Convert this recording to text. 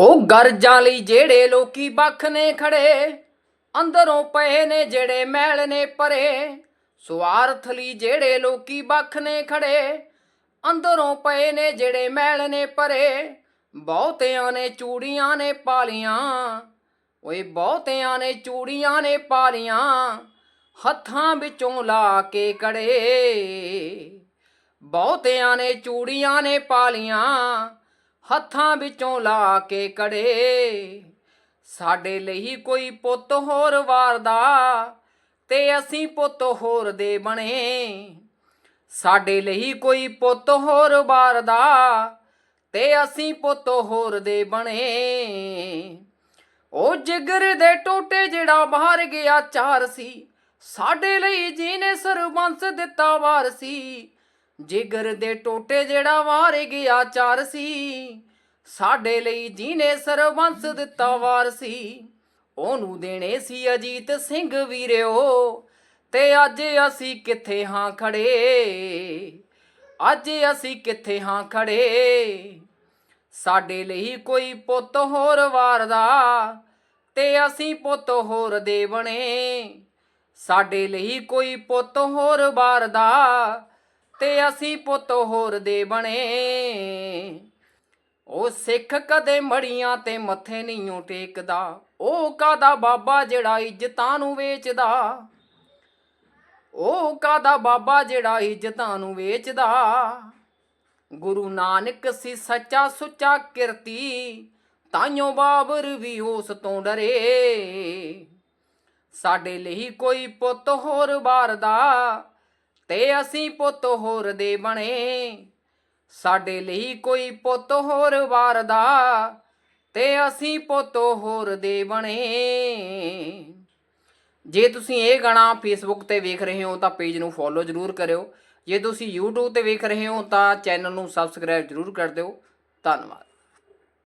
ਉਹ ਗਰਜਾਂ ਲਈ ਜਿਹੜੇ ਲੋਕੀ ਬੱਖ ਨੇ ਖੜੇ, ਅੰਦਰੋਂ ਪਏ ਨੇ ਜਿਹੜੇ ਮੈਲ ਨੇ ਭਰੇ ਸਵਾਰਥ ਲਈ ਜਿਹੜੇ ਲੋਕੀ ਬੱਖ ਨੇ ਖੜੇ, ਅੰਦਰੋਂ ਪਏ ਨੇ ਜਿਹੜੇ ਮੈਲ ਨੇ ਭਰੇ ਬਹੁਤਿਆਂ ਨੇ ਚੂੜੀਆਂ ਨੇ ਪਾਲੀਆਂ, ਓਏ ਬਹੁਤਿਆਂ ਨੇ ਚੂੜੀਆਂ ਨੇ ਪਾਲੀਆਂ, ਹੱਥਾਂ ਵਿੱਚੋਂ ਲਾ ਕੇ ਕੜੇ ਬਹੁਤਿਆਂ ਨੇ ਚੂੜੀਆਂ ਨੇ ਪਾਲੀਆਂ ਹੱਥਾਂ ਵਿੱਚੋਂ ਲਾ ਕੇ ਕੜੇ। ਸਾਡੇ ਲਈ ਕੋਈ ਪੁੱਤ ਹੋਰ ਵਾਰਦਾ, ਤੇ ਅਸੀਂ ਪੁੱਤ ਹੋਰ ਦੇ ਬਣੇ। ਸਾਡੇ ਲਈ ਕੋਈ ਪੁੱਤ ਹੋਰ ਵਾਰਦਾ, ਤੇ ਅਸੀਂ ਪੁੱਤ ਹੋਰ ਦੇ ਬਣੇ। ਉਹ ਜਿਗਰ ਦੇ ਟੋਟੇ ਜਿਹੜਾ ਬਾਹਰ ਗਿਆ ਚਾਰ ਸੀ, ਸਾਡੇ ਲਈ ਜੀਨੇ ਸਰਬੰਸ ਦਿੱਤਾ ਵਾਰ ਸੀ। ਜਿਗਰ ਦੇ ਟੋਟੇ ਜਿਹੜਾ ਵਾਰ ਗਿਆ ਚਾਰ ਸੀ। ਸਾਡੇ ਲਈ ਜੀਨੇ ਸਰਬੰਸ ਦਿੱਤਾ ਵਾਰ ਸੀ। ਉਹਨੂੰ ਦੇਣੇ ਸੀ ਅਜੀਤ ਸਿੰਘ ਵੀਰਿਓ, ਤੇ ਅੱਜ ਅਸੀਂ ਕਿੱਥੇ ਹਾਂ ਖੜੇ? ਅੱਜ ਅਸੀਂ ਕਿੱਥੇ ਹਾਂ ਖੜੇ? ਸਾਡੇ ਲਈ ਕੋਈ ਪੁੱਤ ਹੋਰ ਵਾਰਦਾ ਤੇ ਅਸੀਂ ਪੁੱਤ ਹੋਰ ਦੇ ਬਣੇ। ਸਾਡੇ ਲਈ ਕੋਈ ਪੁੱਤ ਹੋਰ ਵਾਰਦਾ ਤੇ ਅਸੀਂ ਪੁੱਤ ਹੋਰ ਦੇ ਬਣੇ। ਉਹ ਸਿੱਖ ਕਦੇ ਮੜੀਆਂ ਤੇ ਮੱਥੇ ਨਹੀਂ ਓ ਟੇਕਦਾ। ਉਹ ਕਾਦਾ ਬਾਬਾ ਜਿਹੜਾ ਇੱਜ਼ਤਾਂ ਨੂੰ ਵੇਚਦਾ? ਉਹ ਕਾਦਾ ਬਾਬਾ ਜਿਹੜਾ ਇੱਜ਼ਤਾਂ ਨੂੰ ਵੇਚਦਾ? ਗੁਰੂ ਨਾਨਕ ਸੀ ਸੱਚਾ ਸੁੱਚਾ ਕਿਰਤੀ ਤਾਈਓ ਬਾਬਰ ਵੀ ਉਸ ਤੋਂ ਡਰੇ। ਸਾਡੇ ਲਈ ਕੋਈ ਪੁੱਤ ਹੋਰ ਵਾਰਦਾ ਤੇ ਅਸੀਂ ਪੁੱਤ ਹੋਰ ਦੇ ਬਣੇ। ਸਾਡੇ ਲਈ ਕੋਈ ਪੁੱਤ ਹੋਰ ਵਾਰਦਾ ਤੇ ਅਸੀਂ ਪੁੱਤ ਹੋਰ ਦੇ ਬਣੇ। ਜੇ ਤੁਸੀਂ ਇਹ ਗਾਣਾ ਫੇਸਬੁੱਕ ਤੇ ਵੇਖ ਰਹੇ ਹੋ ਤਾਂ ਪੇਜ ਨੂੰ ਫੋਲੋ ਜ਼ਰੂਰ ਕਰਿਓ। ਜੇ ਤੁਸੀਂ YouTube ਤੇ ਵੇਖ ਰਹੇ ਹੋ ਤਾਂ ਚੈਨਲ ਨੂੰ ਸਬਸਕ੍ਰਾਈਬ ਜ਼ਰੂਰ ਕਰ ਦਿਓ। ਧੰਨਵਾਦ।